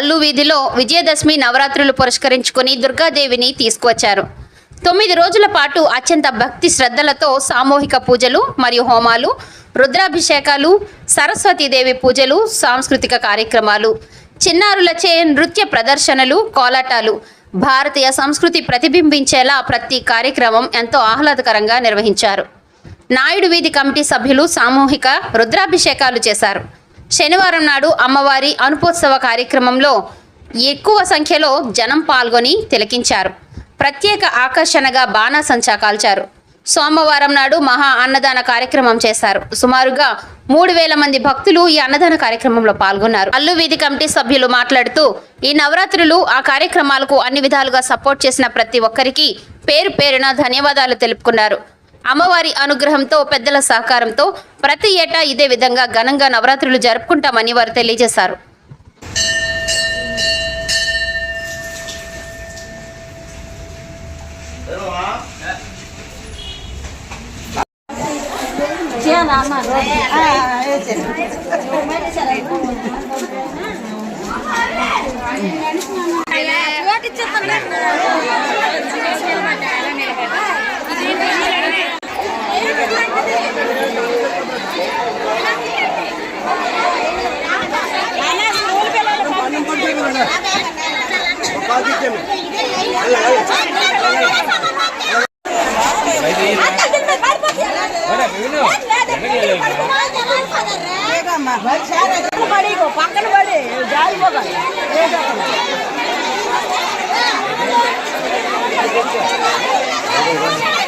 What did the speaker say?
కల్లు వీధిలో విజయదశమి నవరాత్రులు పురస్కరించుకుని దుర్గాదేవిని తీసుకువచ్చారు. తొమ్మిది రోజుల పాటు అత్యంత భక్తి శ్రద్ధలతో సామూహిక పూజలు మరియు హోమాలు రుద్రాభిషేకాలు సరస్వతీదేవి పూజలు సాంస్కృతిక కార్యక్రమాలు చిన్నారులచే నృత్య ప్రదర్శనలు కోలాటాలు భారతీయ సంస్కృతి ప్రతిబింబించేలా ప్రతి కార్యక్రమం ఎంతో ఆహ్లాదకరంగా నిర్వహించారు. నాయుడు వీధి కమిటీ సభ్యులు సామూహిక రుద్రాభిషేకాలు చేశారు. శనివారం నాడు అమ్మవారి అనుపోత్సవ కార్యక్రమంలో ఎక్కువ సంఖ్యలో జనం పాల్గొని తిలకించారు. ప్రత్యేక ఆకర్షణగా బాణాసంచా కాల్చారు. సోమవారం నాడు మహా అన్నదాన కార్యక్రమం చేశారు. సుమారుగా మూడు వేల మంది భక్తులు ఈ అన్నదాన కార్యక్రమంలో పాల్గొన్నారు. అల్లు వీధి కమిటీ సభ్యులు మాట్లాడుతూ ఈ నవరాత్రులు ఆ కార్యక్రమాలకు అన్ని విధాలుగా సపోర్ట్ చేసిన ప్రతి ఒక్కరికి పేరు పేరున ధన్యవాదాలు తెలుపుకున్నారు. అమ్మవారి అనుగ్రహంతో పెద్దల సహకారంతో ప్రతి ఏటా ఇదే విధంగా ఘనంగా నవరాత్రులు జరుపుకుంటామని వారు తెలియజేశారు. పక్కన పడి జారిపోతాయి Thank